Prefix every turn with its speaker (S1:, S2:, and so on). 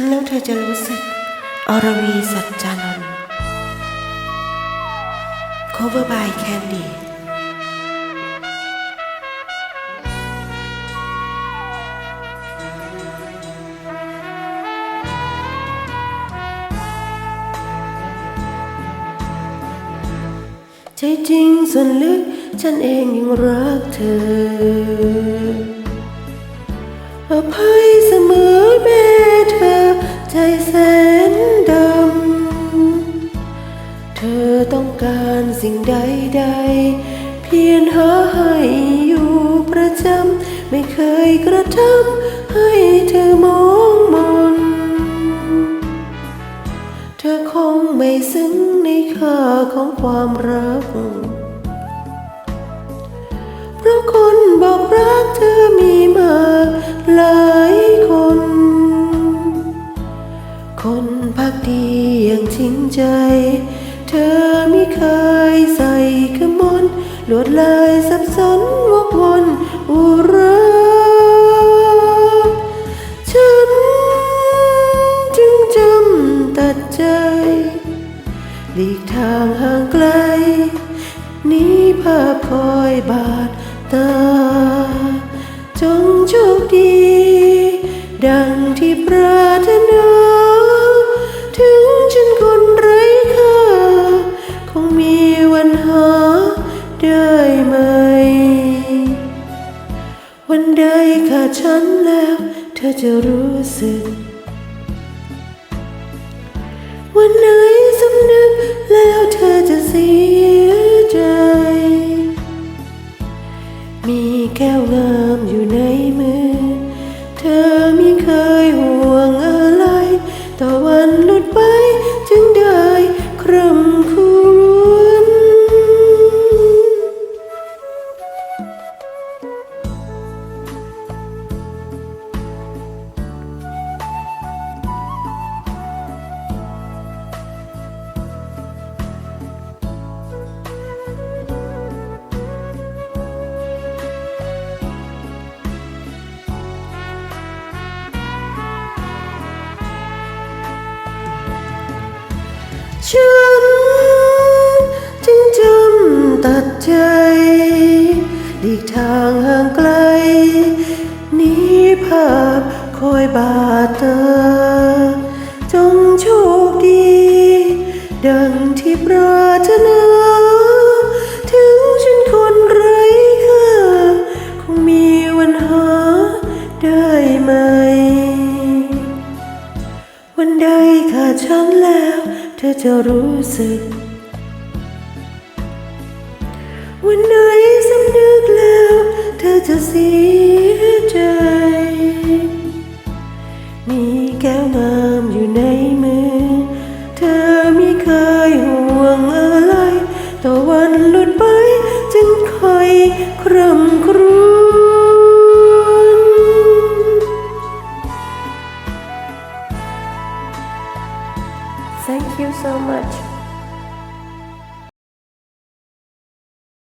S1: นแล้วเธอจะรู้สึก อรวีสัจจานนท์ cover by Candy ใจจริงส่วนลึกฉันเองยังรักเธออภัย สิ่งใดๆเพียงหาให้อยู่ประจำ ไม่เคยกระทำให้เธอมองมน เธอคงไม่ซึ้งในค่าของความรัก เพราะคนบอกรักเธอมีมาหลายคน คนพักดีอย่างจริงใจ เธอไม่เคย ใส่ขมนลวดลายสับสนวกวนอุราฉันจึงจำตัดใจหลีกทางห่างไกล นี้ภาพคอยบาดตา จงโชคดี ดังที่ปรา ใดขาดฉันแล้ว เธอจะรู้สึก วันไหนสำนึกแล้วเธอจะเสียใจ มีแก้วงามอยู่ในมือ เธอไม่เคยห่วงอะไร ต่อวันหลุดไป หลีกทางห่างไกลนี้ภาพคอยบาดตา จงโชคดี ดังที่ปรารถนา ถึงฉันคนไร้ค่าคงมีวันหาได้ไหม วันใดขาดฉันแล้ว เธอจะรู้สึก วันไหน ธอจะเสียใจ มีแก้วงามอยู่ในมือ เธอไม่เคยห่วงอะไรต่อวันหลุดไปจึงคอยคร่ำครวญ Thank you so much.